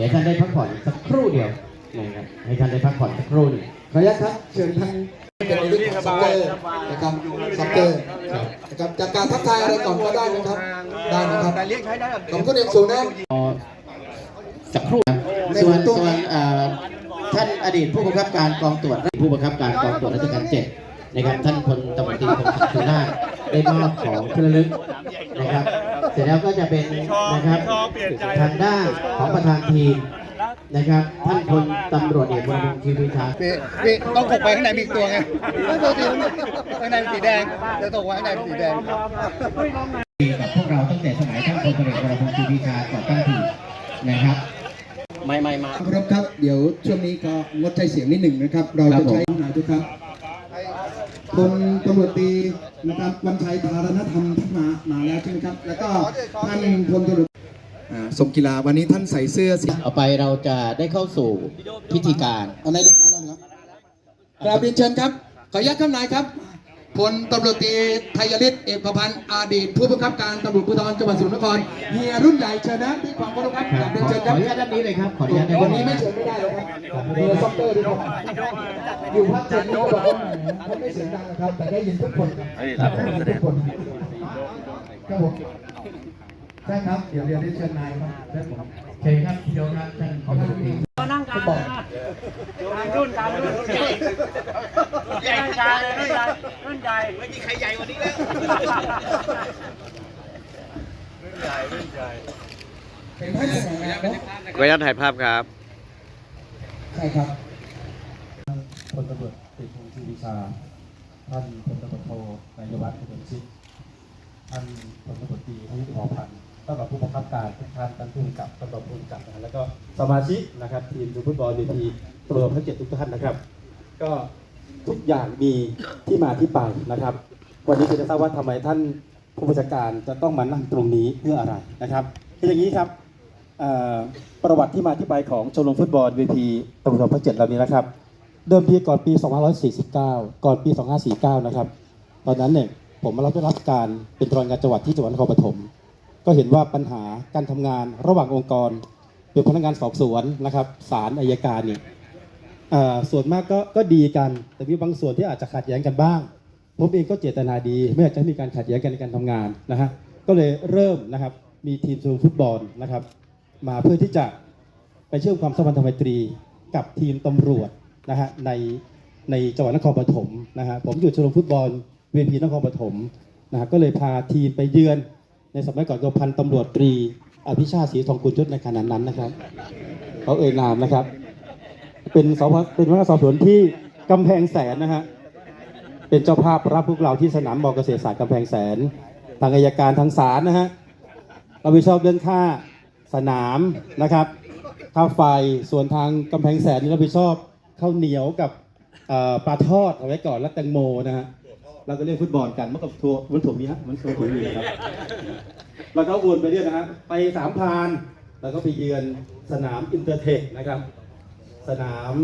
เดินมาเดี๋ยวท่านได้พักผ่อนสักครู่เดียวนะครับให้ท่านได้พักผ่อนสักครู่หนึงขออนุญาตครับเชิญท่านเป็นในเรื่องของซักเกอร์นะครับซักเกอร์นะครับจากการทักทายอะไรก่อนก็ได้นะครับได้นะครับขอบคุณอย่างสูงนะสักครู่ครับในส่วนตัวส่วนเอ่อท่านอดีตผู้บังคับการกองตรวจผู้บังคับการกองตรวจราชการเจ็ดนะครับท่านพลตำรวจตรีพงศักดิ์สุนาถได้มอบของที่ระลึกนะครับ เสร็จแล้วก็จะเป็นนะครับทางด้านของประธานทีมนะครับท่านพลตำรวจเอกวรวงศ์ชีวิชาพี่พี่ต้องถกไปข้างในมีอีกตัวไงไม่ตัวสีข้างในเป็นสีแดงเดี๋ยวถกไว้ข้างในเป็นสีแดงดีกับพวกเราตั้งแต่สมัยท่านพลตำรวจเอกวรวงศ์ชีวิชาก่อตั้งทีมนะครับไม่ไม่มาครับครับเดี๋ยวช่วงนี้ก็งดใช้เสียงนิดหนึ่งนะครับ เราครัจะบผมใช้นายทุกครับ พลตำรวจตรีนะครับวันชัยธารณธรรมที่มามาแล้วใช่ไหมครับ แล้วก็ท่านพลตำรวจอ่าสมกีฬาวันนี้ท่านใส่เสื้อสีต่อไปเราจะได้เข้าสู่พิธีการอะไรดูมาแล้วครับกราบเรียนเชิญครับ ขออนุญาตข้างในครับ พลตำรวจตีไทยฤทธิ์เอกพันธ์อดีตผู้บังคับการตำรวจภูธรจังหวัดสมุทรสาครเฮียรุ่นใหญ่เชิญนะที่ความเคารพครับกาบเรียนขอเชิญขคอรับอนุญาตด้านนี้เลยครับ ขออนุญาตด้านวันนี้นี้ไม่เชิญไม่ได้เลยครับเรือซ็อกเตอร์ด้วยครับอยู่ภาคเจ็ดนี่ก็บอกว่าเขาไม่เสียงดังนะครับ แต่ได้ยินทุกคนครับได้ยินทุกคนครับผมใช่ครับ เดี๋ยวเรียนได้เชิญนายครับเชิญผมเชิญครับพี่โยครับท่านขอรับเอง นั่งกลางบอกรุ่นกลางรุ่นใหญ่ใหญ่กลางเลยรุ่นใหญ่รุ่นใหญ่ไม่มีใครใหญ่กว่านี้แล้วเป็นท่านสง่างามนะขออนุญาตถ่ายภาพครับใช่ครับพลตำรวจเอกพงศ์ชีวิชา ท่านพลตำรวจโทนายวัฒน์อุดมชิตท่านพลตำรวจตรีพยุทธ์หอพันธ์ ต้อนรับผู้บังคับการทุกท่านท่านผู้กับต้อนรับผู้กับนะแล้วก็สมาชิกนะครับทีมดูฟุตบอลดีทีรวมทั้งเจ็ดทุกท่านนะครับ ก็ทุกอย่างมีที่มาที่ไปนะครับ วันนี้จะทราบว่าทำไมท่านผู้บัญชาการจะต้องมานั่งตรงนี้เพื่ออะไรนะครับคืออย่างนี้ครับประวัติที่มาที่ไปของชมรมฟุตบอลวีพีตำรวจภาคเจ็ดเหล่านี้นะครับ เดิมทีก่อนปี 2549 ก่อนปี 2549 นะครับ ตอนนั้นเนี่ยผมมารับราชการเป็นตรการจังหวัดที่จังหวัดนครปฐม ก็เห็นว่าปัญหาการทำงานระหว่างองค์กรเป็นพนักงานสอบสวนนะครับศาลอายการนี่ส่วนมากก็ก็ดีกัน แต่มีบางส่วนที่อาจจะขัดแย้งกันบ้าง ผมเองก็เจตนาดี ไม่อยากจะมีการขัดแย้งกันในการทำงานนะฮะก็เลยเริ่มนะครับมีทีมชมฟุตบอลนะครับ มาเพื่อที่จะไปเชื่อมความสัมพันธไมตรีกับทีมตำรวจนะฮะในในจังหวัดนครปฐมนะฮะผมอยู่ชมรมฟุตบอลเวียนพีนครปฐมนะฮะก็เลยพาทีมไปเยือน ในสมัยก่อนก็พันตำรวจตรี อภิชาติศรีทองกุลยศในขณะนั้นนะครับเขาเอ่ยนามนะครับ เป็นสพเป็นพนักงานสอบสวนที่กำแพงแสนนะฮะเป็นเจ้าภาพรับพวกเราที่สนามบอเกษตรศาสตร์กำแพงแสน ทางอายการทางศาลนะฮะเราไปชอบเรื่องค่าสนามนะครับค่าไฟส่วนทางกำแพงแสนนี่เราไปชอบข้าวเหนียวกับปลาทอดเอาไว้ก่อนแล้วแตงโมนะฮะ เราก็เล่นฟุตบอลกันเมื่อกับทัวร์มันถูกนี้ฮะมันถูกนี้นะครับเราก็วนไปเรื่อยนะฮะไปสามพานแล้วก็ไปเยือนสนามอินเตอร์เทคนะครับ สนาม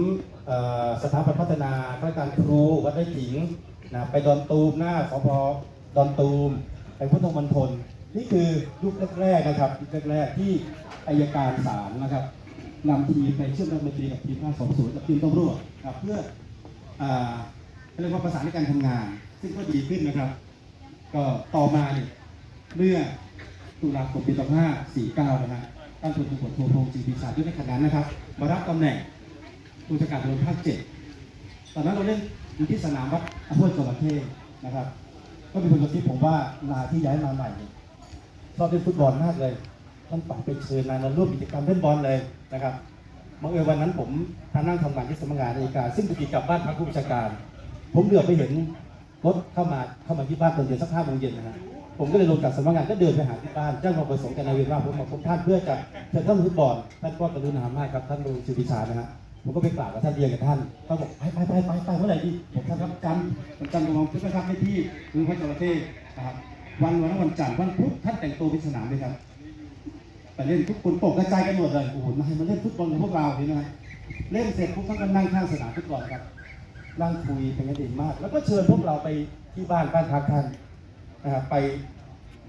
สถาปัตย์พัฒนาข้าราชการครูวัดไร่ขิงนะไปดอนตูมหน้าสพดอนตูมไปพุทธมณฑลนี่คือยุคแรกๆนะครับยุคแรกๆที่อายการศาลนะครับนำทีมไปเชื่อมโยงดนตรีกับทีมการสอบสวนกับทีมตำรวจนะครับเพื่ออ่าเรียกว่าประสานในการทำงาน ซึ่งก็ดีขึ้นนะครับ ก็ต่อมาเนี่ยเมื่อตุลาคมปี2549 นะฮะท่านพลตำรวจโทพงศ์จีพีศาสตร์ด้วยในขณะนั้นนะครับ มารับตำแหน่งผู้จัดการตำรวจภาคเจ็ดตอนนั้นเราเล่นอยู่ที่สนามวัดอำเภอจระเข้นะครับ ก็มีคนกระซิบผมว่านาที่ย้ายมาใหม่ชอบเล่นฟุตบอลมากเลย ท่านป๋าไปเชิญนายมาร่วมกิจกรรมเล่นบอลเลยนะครับบังเอิญวันนั้นผมท่านั่งทำงานที่สำนักงานอัยการซึ่งอยู่ติดกับบ้านพักผู้บัญชาการ ผมเหลือไปเห็น รถเข้ามาเข้ามาที่บ้านตอนเย็นสักห้าโมงเย็นนะฮะผมก็เลยลงจากสำนักงานก็เดินไปหาที่บ้านแจ้งควาประสงค์กับนายเวรว่าผมมาพบท่านเพื่อจะเชิญท่านฟุตบอลท่านก็กรุณามากครับท่านลุงชิวิชานะฮะผมก็ไปกราบกับท่านเรียนกับท่านท่านบอกไปไปไปไปไปเมื่อไหร่ดีผมท่านรับจันทร์วันจันทร์ลงพุทธครับให้ที่ลุงพระจระเข้นะครับวันวันวันจันทร์วันพุธท่านแต่งตัวเป็นสนามเลยครับไปเล่นทุกคนตกกระจายกันหมดเลยโอ้โหนายมาเล่นฟุตบอลกับพวกเราเห็นไหมเล่นเสร็จพวกท่านก็นั่งข้างสนามฟุตบอลครับ นั่งคุยเป็นกันเองมาก แล้วก็เชิญพวกเราไปที่บ้านบ้านพักท่านนะครับไป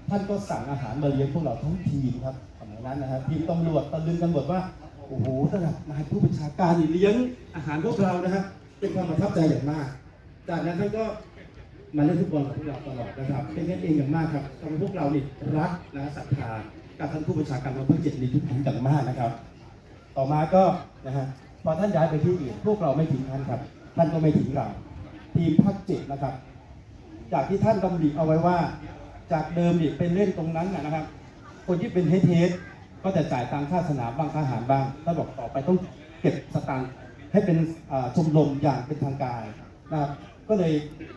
ท่านก็สั่งอาหารมาเลี้ยงพวกเราทั้งทีมครับทำไงมัยนั้นนะครับทีมตำรวจตะลึงกันหมดว่าโอ้โหระดับนายผู้บัญชาการเลี้ยงอาหารพวกเรานะฮะเป็นความประทับใจอย่างมาก จากนั้นท่านก็มาเล่นฟุตบอลกับพวกเราตลอดนะครับเป็นกันเองอย่างมากครับทำให้พวกเรานี่รักนะศรัทธากับท่านผู้บัญชาการเราเพิ่งเจ็ดนี้ทุกท่านอย่างมากนะครับ ต่อมาก็นะฮะพอท่านย้ายไปที่อื่นพวกเราไม่ทิ้งท่านครับ ท่านก็ไม่ทิ้งเรา ทีมภาคเจ็ดนะครับ จากที่ท่านดำริเอาไว้ว่า จากเดิมนี่เป็นเล่นตรงนั้นนะครับ คนที่เป็นเฮดเฮดก็จะจ่ายตังค่าสนามบ้างค่าอาหารบ้างท่านบอกต่อไปต้องเก็บสตางค์ให้เป็นชมรมอย่างเป็นทางการนะครับ ก็เลย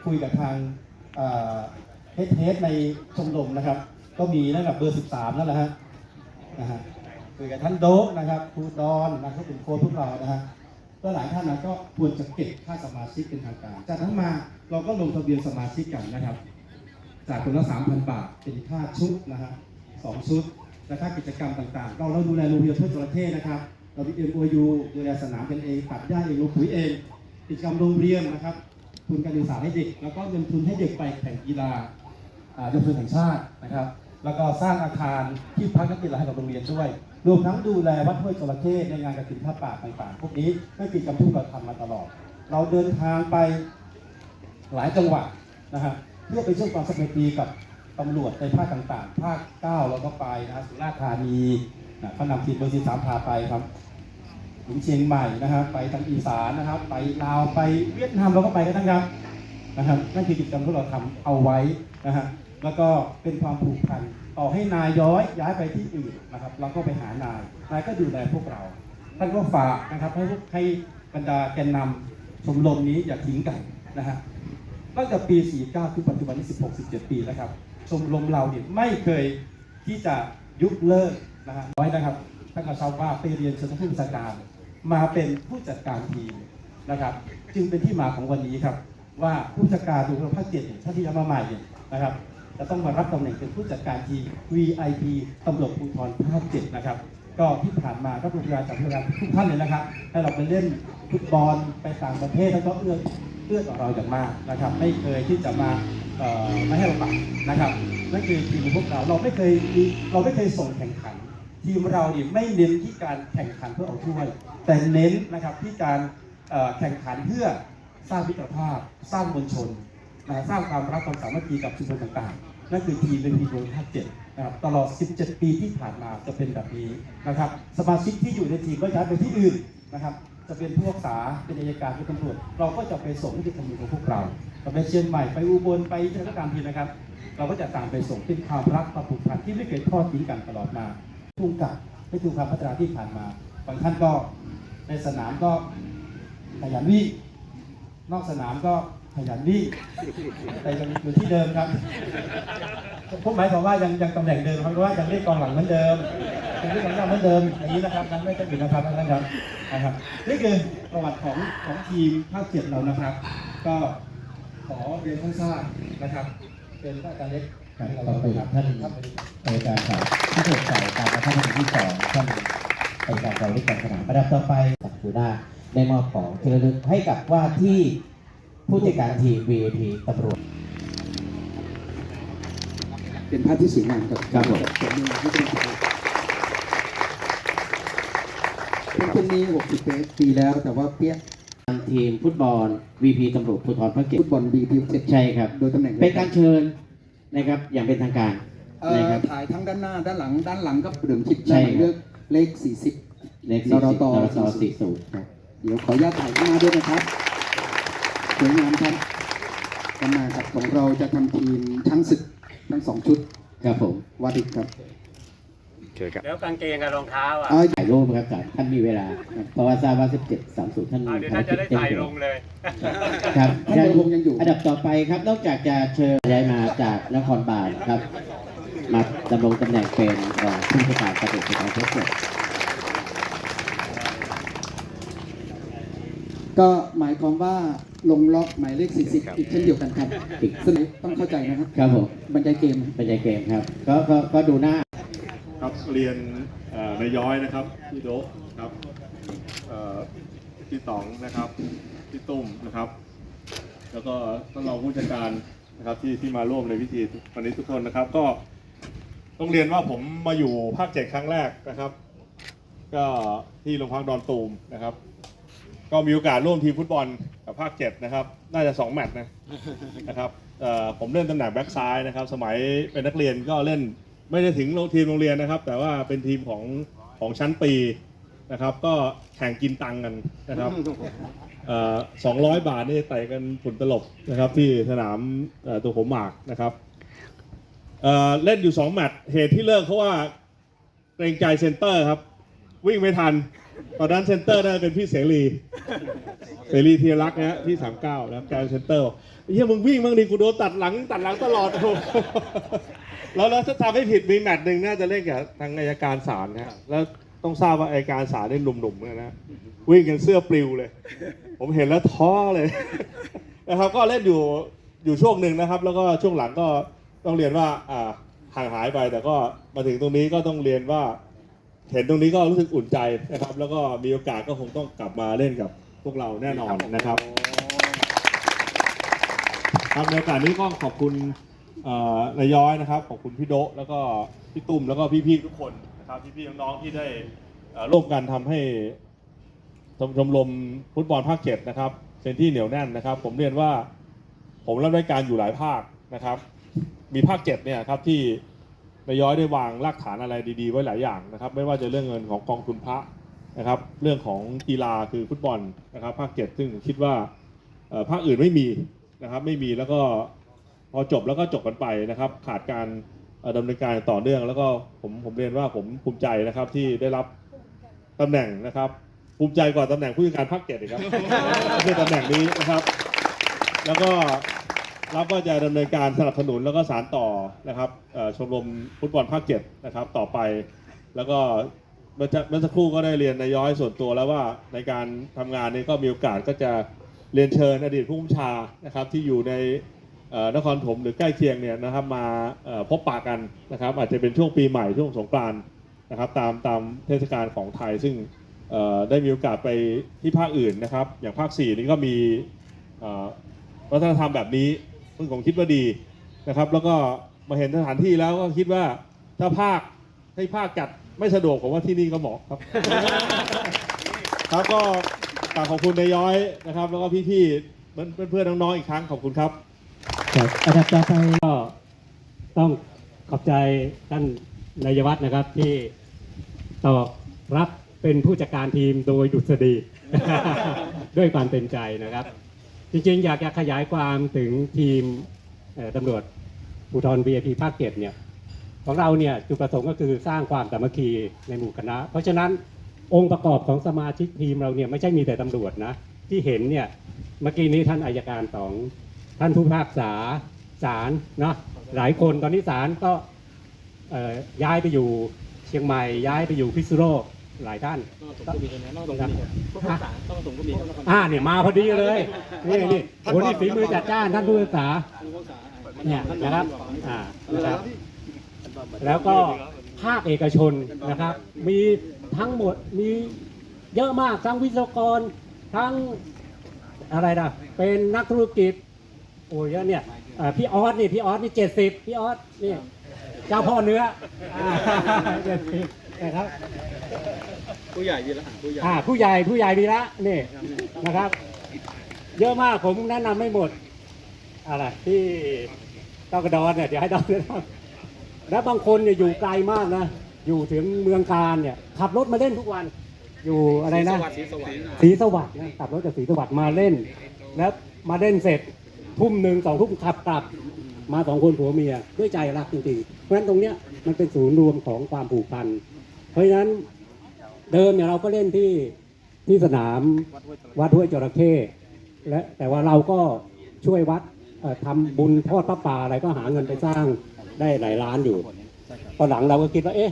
คุยกับทางเฮดเฮดในชมรมนะครับ ก็มีนั่นกับเบอร์ 13 นั่นแหละฮะนะฮะคุยกับท่านโดนะครับครูดอนนะครับเป็นโค้ชพวกเรานะฮะ ก็หลายท่านนะก็ควรจะเก็บค่าสมาชิกเป็นทางการ จากนั้นมาเราก็ลงทะเบียนสมาชิกกันนะครับ จากคนละ3,000 บาท เป็นค่าชุดนะฮะสองชุดและค่ากิจกรรมต่างๆ เราเราดูแลโรงเรียนเพื่อจระเข้นะครับ เรามีเอ็มโอยูดูแลสนามกันเองตัดหญ้าเองลงปุ๋ยเอง กิจกรรมโรงเรียนนะครับ ทุนการศึกษาให้เด็ก แล้วก็เงินทุนให้เด็กไปแข่งกีฬาอ่าเยาวชนแห่งชาตินะครับ แล้วก็สร้างอาคารที่พักนักกีฬาให้กับโรงเรียนด้วย รวมทั้งดูแลวัดห้วยจระเข้ในงานกระถิ่นผ้าป่าต่างๆพวกนี้ก็กิจกรรมที่เราทำมาตลอด เราเดินทางไปหลายจังหวัดนะฮะเพื่อไปช่วยความสมัครดีกับตำรวจในภาคต่างๆ ภาค9เราก็ไปนะฮะสุราษฎร์ธานีนะเขานำทีมเบอร์สิบสามพาไปครับถึงเชียงใหม่นะครับไปทางอีสานนะครับ ไปลาวไปเวียดนามเราก็ไปกันทั้งครับนะครับนั่นคือกิจกรรมที่เราทำเอาไว้นะฮะแล้วก็เป็นความผูกพัน ต่อให้นายย้อยย้ายไปที่อื่นนะครับ เราก็ไปหานาย นายก็ดูแลพวกเรา ท่านก็ฝากนะครับให้ให้บรรดาแกนนำชมรมนี้อย่าทิ้งกันนะฮะตั้งแต่ปี 49ถึงปัจจุบันนี้ 16 17 ปีแล้วครับ ชมรมเราเนี่ยไม่เคยที่จะยุบเลิกนะฮะไว้นะครับท่านก็ทราบว่าไปเรียนชั้นผู้บัญชาการมาเป็นผู้จัดการทีมนะครับ จึงเป็นที่มาของวันนี้ครับ ว่าผู้จัดการดูแลภาคเจ็ดเนี่ยท่านที่จะมาใหม่เนี่ยนะครับ จะต้องมารับตำแหน่งเป็นผู้จัดการทีม VIP ตำรวจภูธรภาคเจ็ดนะครับ ก็ที่ผ่านมาก็ป็นพยาจากพยานทุกท่านเลยนะครับให้เราไปเล่นฟุตบอลไปต่างประเทศแล้วก็เอื้อเอื้อต่อเราอย่างมากนะครับ ไม่เคยที่จะมาไม่ให้เราปักนะครับนั่นคือทีมของพวกเราเราไม่เคยเราไม่เคยส่งแข่งขันทีมเราเนี่ยไม่เน้นที่การแข่งขันเพื่อเอาถ้วย แต่เน้นนะครับที่การแข่งขันเพื่อสร้างมิตรภาพ สร้างมวลชน นะสร้างความรักความสามัคคีกับชุมชนต่างๆ นั่นคือทีมเป็นทีมโดยภาคเจ็ดนะครับตลอด 17 ปีที่ผ่านมาจะเป็นแบบนี้นะครับ สมาชิกที่อยู่ในทีมก็ย้ายไปที่อื่นนะครับ จะเป็นผู้รักษาเป็นอัยการเป็นตำรวจ เราก็จะไปส่งที่ทำงานของพวกเราจะไปเชียงใหม่ไปอุบลไปที่ราชการทีนะครับ เราก็จะตามไปส่งเป็นความรักความผูกพันที่ไม่เคยทอดทิ้งกันตลอดมาทุ่งกับไม่ถูกความพัฒนาที่ผ่านมาบางท่านก็ในสนามก็ขยันวิ่งนอกสนามก็ ขยันวิ่งแต่ยังอยู่ที่เดิมครับผมหมายความว่ายังยังตำแหน่งเดิมครับเพราะว่ายังเล่นกองหลังเหมือนเดิมยังเล่นกองหน้าเหมือนเดิมอย่างนี้นะครับนั้นไม่ต้องอยู่นะครับท่านครับนะครับนี่คือประวัติของของทีมภาคเจ็ดเรานะครับ ก็ขอเรียนท่านทราบนะครับ เป็นท่านอาจารย์เล็กครับขอบคุณท่านครับอายการข่าวที่ถูกใส่การกระทำที่สองท่านอายการข่าวที่การสนามประดับต่อไปจากหัวหน้าได้มอบของที่ระลึกให้กับว่าที่ ผู้จัดการทีม VIP ตำรวจ เป็นภาพที่สวยงามครับครับผมผมมีที่เป็นเป็นเป็นนี้60ปีแล้วแต่ว่าเปี้ยทีมฟุตบอล VP ตำรวจภูธรภาคเจ็ดฟุตบอลบีพีเจ็ดใช่ครับ โดยตำแหน่งเป็นการเชิญนะครับอย่างเป็นทางการเอ่อนะครับ ถ่ายทั้งด้านหน้าด้านหลัง ด้านหลังก็เดิมคิดใช่ด้านหลังครับ เลือกเลข 40 เลขนรตนรตสี่ศูนย์ครับเดี๋ยวขออนุญาตถ่ายข้างหน้าด้วยนะครับส วยงามครับกันมาครับของเราจะทำทีมทั้งศึกทั้งสองชุดครับผมวาดิกครับแล้วกางเกงกับรองเท้าอะเอาถ่ายรูปครับจากท่านมีเวลาครับเพราะว่าทราบว่า 17 30 ท่านเอาเดี๋ยวน่าจะได้ใส่ลงเลย ครับท่านบรวงยังอยู่ อันดับต่อไปครับ นอกจากจะเชิญย้ายมาจากนครบาลครับ มาดำรงตำแหน่งเป็นรองผู้จัดการตำรวจภูธรภาคเจ็ด ก็หมายความว่าลงล็อกหมายเลข 40 อีกเช่นเดียวกันครับอีกซึ่งต้องเข้าใจนะครับครับผมบรรยายเกมเป็นใจเกมครับก็ก็ก็ดูหน้าครับเรียนเอ่อนายย้อยนะครับพี่โดะครับเอ่อพี่ต๋องนะครับพี่ตุ้มนะครับ แล้วก็ท่านรองผู้จัดการนะครับที่ที่มาร่วมในพิธีวันนี้ทุกคนนะครับ ก็ต้องเรียนว่าผมมาอยู่ภาคเจ็ดครั้งแรกนะครับ ก็ที่โรงพักดอนตูมนะครับ ก็มีโอกาสร่วมทีมฟุตบอลกับภาคเจ็ดนะครับ น่าจะสองแมตช์นะนะครับเอ่อผมเล่นตำแหน่งแบ็กซ้ายนะครับ สมัยเป็นนักเรียนก็เล่นไม่ได้ถึงทีมโรงเรียนนะครับ แต่ว่าเป็นทีมของของชั้นปีนะครับ ก็แข่งกินตังค์กันนะครับสองร้อยบาทนี่เตะกันฝุ่นตลบนะครับ ที่สนามเอ่อตัวผมหมากนะครับเอ่อเล่นอยู่สองแมตช์เหตุที่เลิกเพราะว่าเกรงใจเซนเตอร์ครับ วิ่งไม่ทัน ตอนนั้นเซนเตอร์น่าจะเป็นพี่เสรี เสรีธีรรักษ์นะฮะที่สามเก้านะครับแกเป็นเซนเตอร์บอกเฮียมึงวิ่งบ้างดิกูโดนตัดหลังตัดหลังตลอดโอ้โหแล้วแล้วถ้าทำให้ผิดมีแมตช์หนึ่งน่าจะเล่นกับทางอายการศาลนะฮะแล้วต้องทราบว่าอายการศาลนี่หนุ่มๆเลยนะวิ่งกันเสื้อปลิวเลย ผมเห็นแล้วท้อเลย นะครับ ก็เล่นอยู่อยู่ช่วงหนึ่งนะครับ แล้วก็ช่วงหลังก็ต้องเรียนว่าอ่าห่างหายไปแต่ก็มาถึงตรงนี้ก็ต้องเรียนว่า เห็นตรงนี้ก็รู้สึกอุ่นใจนะครับ แล้วก็มีโอกาสก็คงต้องกลับมาเล่นกับพวกเราแน่นอนนะครับครับในโอกาสนี้ก็ขอบคุณเอ่อนายย้อยนะครับ ขอบคุณพี่โดะแล้วก็พี่ตุ้มแล้วก็พี่ๆทุกคนนะครับพี่ๆน้องๆที่ได้เอ่อร่วมกันทำให้ชมชมรมฟุตบอลภาคเจ็ดนะครับเป็นที่เหนียวแน่นนะครับ ผมเรียนว่า ผมรับราชการอยู่หลายภาคนะครับ มีภาคเจ็ดเนี่ยครับที่นา ยย้อยได้วางรากฐานอะไรดีๆ ไว้หลายอย่างนะครับ ไม่ว่าจะเรื่องเงินของกองทุนพระนะครับ เรื่องของกีฬาคือฟุตบอลนะครับภาคเจ็ดซึ่งคิดว่าภาคอื่นไม่มีนะครับไม่มีแล้วก็พอจบแล้วก็จบกันไปนะครับ ขาดการเอ่อดำเนินการต่อเนื่อง แล้วก็ผมผมเรียนว่าผมภูมิใจนะครับที่ได้รับตำแหน่งนะครับ ภูมิใจกว่าตำแหน่งผู้จัดการภาคเจ็ดอีกครับใช่ตำแหน่งนี้นะครับ แล้วก็ เรับว่าจะดำเนินการสนับสนุนแล้วก็สารต่อนะครับชมรมฟุตบอลภาคเจ็ดนะครับต่อไป แล้วก็เมื่อสักครู่ก็ได้เรียนนายย้อยส่วนตัวแล้วว่าในการทำงานนี้ก็มีโอกาสก็จะเรียนเชิญอดีตผู้บัญชานะครับที่อยู่ในนครถมหรือใกล้เคียงเนี่ยนะครับมาพบปะกันนะครับอาจจะเป็นช่วงปีใหม่ช่วงสงกรานต์นะครับตามตามเทศกาลของไทยซึ่งได้มีโอกาสไปที่ภาคอื่นนะครับ อย่างภาค 4 นี่ก็มีวัฒนธรรมแบบนี้ ซึ่งผมคิดว่าดีนะครับ แล้วก็มาเห็นสถานที่แล้วก็คิดว่าถ้าภาคให้ภาคจัดไม่สะดวกผมว่าที่นี่ก็เหมาะครับ ครับก็กราบขอบคุณนายย้อยนะครับ แล้วก็พี่ๆเพื่อนเพื่อนๆน้องๆอีกครั้งขอบคุณครับครับอันดับต่อไปก็ต้องขอบใจท่านนายวัฒน์นะครับที่ตอบรับเป็นผู้จัดการทีมโดยดุษฎีด้วยความเต็มใจนะครับ จริงๆ อยากจะขยายความถึงทีมตำรวจภูธร VIP ภาคเก็ตเนี่ยของเราเนี่ยจุดประสงค์ก็คือสร้างความสามัคคีในหมู่คณะ เพราะฉะนั้นองค์ประกอบของสมาชิกทีมเราเนี่ยไม่ใช่มีแต่ตำรวจนะที่เห็นเนี่ยเมื่อกี้นี้ท่านอายการสองท่านผู้พิพากษาศาลเนาะหลายคนตอนนี้ศาลก็ย้ายไปอยู่เชียงใหม่ย้ายไปอยู่พิษณุโลก หลายท่านอ่าเนี่ยมาพอดีเลยนี่นี่โอ้นี่ฝีมือจัดจ้านท่านผู้พิพากษาเนี่ยนะครับอ่านะครับ แล้วก็ภาคเอกชนนะครับ มีทั้งหมดมีเยอะมากทั้งวิศวกรทั้งอะไรนะเป็นนักธุรกิจโอ้ยเยอะเนี่ยอ่าพี่ออสนี่พี่ออสนี่เจ็ดสิบพี่ออสนี่เจ้าพ่อเนื้อเจ็ดสิบ นะครับ ผู้ใหญ่ยีละผู้ใหญ่อ่าผู้ใหญ่ผู้ใหญ่วีระนี่นะครับ เยอะมากผมแนะนำไม่หมดอะไรที่เต้ากระดอนเนี่ยเดี๋ยวให้ดอนแนะนำแล้วบางคนเนี่ยอยู่ไกลมากนะอยู่ถึงเมืองการเนี่ย ขับรถมาเล่นทุกวัน อยู่อะไรนะสีสวัสดิ์สีสวัสดิ์นะขับรถจากสีสวัสดิ์มาเล่น แล้วมาเล่นเสร็จทุ่มหนึ่งสองทุ่มขับกลับมาสองคนผัวเมียด้วยใจรักจริงๆเพราะฉะนั้นตรงเนี้ยมันเป็นศูนย์รวมของความผูกพัน เพราะฉะนั้นเดิมเนี่ยเราก็เล่นที่ที่สนามวัดห้วยจระเข้และแต่ว่าเราก็ช่วยวัดเอ่อทำบุญทอดพระป่าอะไรก็หาเงินไปสร้างได้หลายล้านอยู่ตอนหลังเราก็คิดว่าเอ๊ะ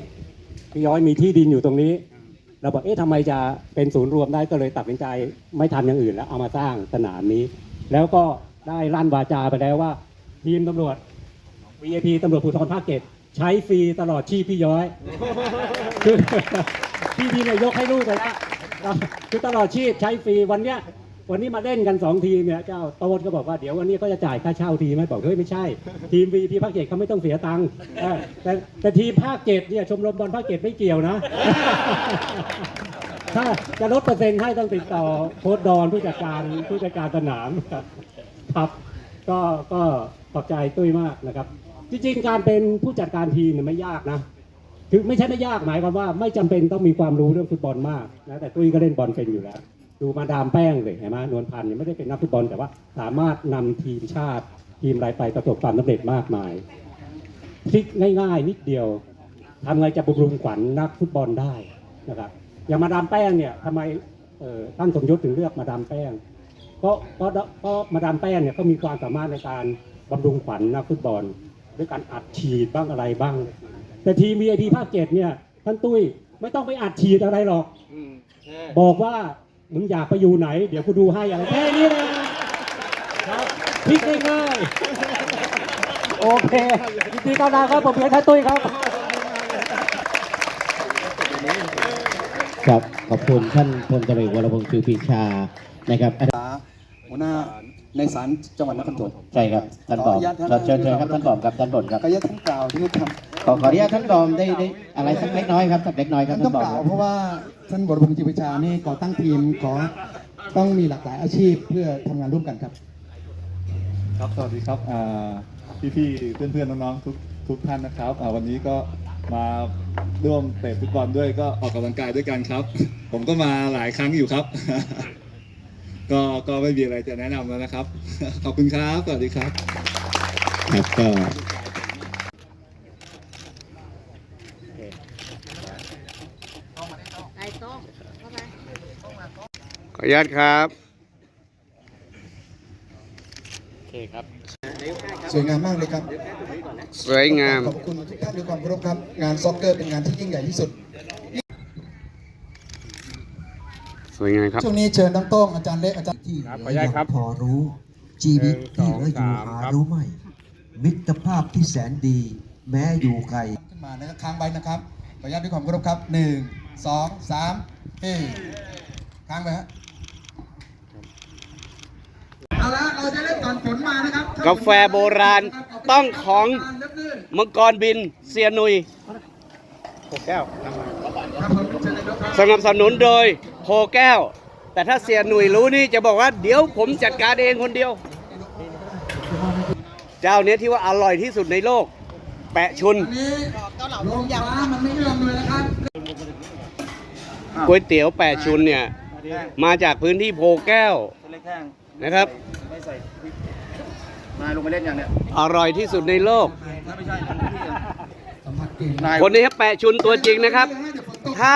พี่ย้อยมีที่ดินอยู่ตรงนี้ เราบอกเอ๊ะทำไมจะเป็นศูนย์รวมได้ก็เลยตัดสินใจไม่ทำอย่างอื่นแล้วเอามาสร้างสนามนี้ แล้วก็ได้ลั่นวาจาไปแล้วว่าทีมตำรวจ VIP ตำรวจภูธรภาคเจ็ด ใช้ฟรีตลอดชีพพี่ย้อย คือพี่ทีเนี่ยยกให้ลูกไปแล้วเราคือตลอดชีพใช้ฟรีวันเนี้ยวันนี้มาเล่นกันสองทีมเนี่ยเจ้าโต๊ดก็บอกว่าเดี๋ยววันนี้ก็จะจ่ายค่าเช่าทีมไหมบอกเฮ้ยไม่ใช่ ทีมวีพีภาคเจ็ดเขาไม่ต้องเสียตังค์แต่แต่ทีมภาคเจ็ดเนี่ยชมรมบอลภาคเจ็ดไม่เกี่ยวนะ ถ้าจะลดเปอร์เซ็นต์ให้ต้องติดต่อโค้ดดอนผู้จัดการผู้จัดการสนามครับครับก็ก็ขอบใจตุ้ยมากนะครับ จริงๆ การเป็นผู้จัดการทีมเนี่ยไม่ยากนะ คือไม่ใช่ไม่ยากหมายความว่าไม่จำเป็นต้องมีความรู้เรื่องฟุตบอลมากนะ แต่ตุ้ยก็เล่นบอลเป็นอยู่แล้ว ดูมาดามแป้งเลยเห็นไหมนวลพันธ์เนี่ยไม่ได้เป็นนักฟุตบอลแต่ว่าสามารถนำทีมชาติทีมรายไปประสบความสำเร็จมากมายพลิกง่ายๆ นิดเดียวทำไงจะบำรุงขวัญนักฟุตบอลได้นะครับ อย่างมาดามแป้งเนี่ยทำไมเอ่อท่านสมยศถึงเลือกมาดามแป้ง ก็ก็ก็มาดามแป้งเนี่ยก็มีความสามารถในการบำรุงขวัญนักฟุตบอล ด้วยการอัดฉีดบ้างอะไรบ้าง แต่ทีม VIP ภาคเจ็ดเนี่ยท่านตุ้ยไม่ต้องไปอัดฉีดอะไรหรอกบอกว่ามึงอยากไปอยู่ไหน เดี๋ยวกูดูให้อะไรแค่นี้เลยนะครับพลิกง่ายๆโอเคยินดีต้อนรับครับผมเพียรท่านตุ้ยครับ ครับขอบคุณท่านพลตรีวรพงศ์คือปรีชานะครับ หัวหน้า ในศาลจังหวัดนครปฐมใช่ครับท่านบอมขออนุญาตท่านเชิญเชิญครับท่านบอมครับท่านบอมครับก็ยังท่านกล่าวที่ทำขอขออนุญาตท่านบอมได้ได้อะไรสักเล็กน้อยครับสักเล็กน้อยครับท่านท่าต้อนงบอมกล่าวเพราะว่าท่านบรพงศ์จิตวิชานี่ก่อตั้งทีมขอต้องมีหลากหลายอาชีพเพื่อทำงานร่วมกันครับ ครับสวัสดีครับอ่าพี่ๆเพื่อนๆน้องๆทุกทุกท่านนะครับอ่าวันนี้ก็มาร่วมเตะฟุตบอลด้วยก็ออกกำลังกายด้วยกันครับ ผมก็มาหลายครั้งอยู่ครับ ก็ก็ไม่มีอะไรจะแนะนำแล้วนะครับ ขอบคุณครับ สวัสดีครับ ครับก็ขออนุญาตครับ สวยงามมากเลยครับ สวยงาม ขอบคุณทุกท่านด้วยความเคารพครับ งานซ็อกเกอร์เป็นงานที่ยิ่งใหญ่ที่สุด สวยงามครับ ช่วงนี้เชิญน้องโต้งอาจารย์เล็กอาจารย์ที่ขออนุญาตครับพอรู้ชีวิตที่เหลืออยู่หารู้ไหมมิตรภาพที่แสนดี แม้อยู่ไกลขึ้นมานะครับค้างไว้นะครับขออนุญาตด้วยความเคารพครับหนึ่งสองสามเฮ้ค้างไปฮะเอาละเราจะเล่นก่อนฝนมานะครับกาแฟโบราณต้องของมังกรบินเซียนุยครับผมเชิญเลยครับสนับสนุนโดย โพแก้ว แต่ถ้าเสียหนุ่ยรู้นี่จะบอกว่าเดี๋ยวผมจัดการเองคนเดียว เจ้าเนี้ยที่ว่าอร่อยที่สุดในโลก แปะชุนอันนี้ลมฟ้ามันไม่เอื้อมเลยนะครับก๋วยเตี๋ยวแปะชุนเนี่ย มาจากพื้นที่โพแก้วนะครับนายลงไปเล่นอย่างเนี้ยอร่อยที่สุดในโลกไม่ใช่สัมผัสเก่งนายคนนี้ครับแปะชุนตัวจริงนะครับ ถ้า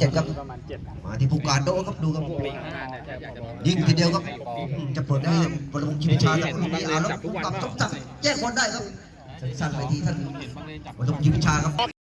เจ็ดครับมาที่ผู้การโดครับดูครับยิงทีเดียวครับจะปลดให้บอลลงชิมชาจากลูกนี้อ่านแล้วผู้กับต้องจับแยกบอลได้ครับสั้นๆไปที่ท่านบอลลงชิมชาครับ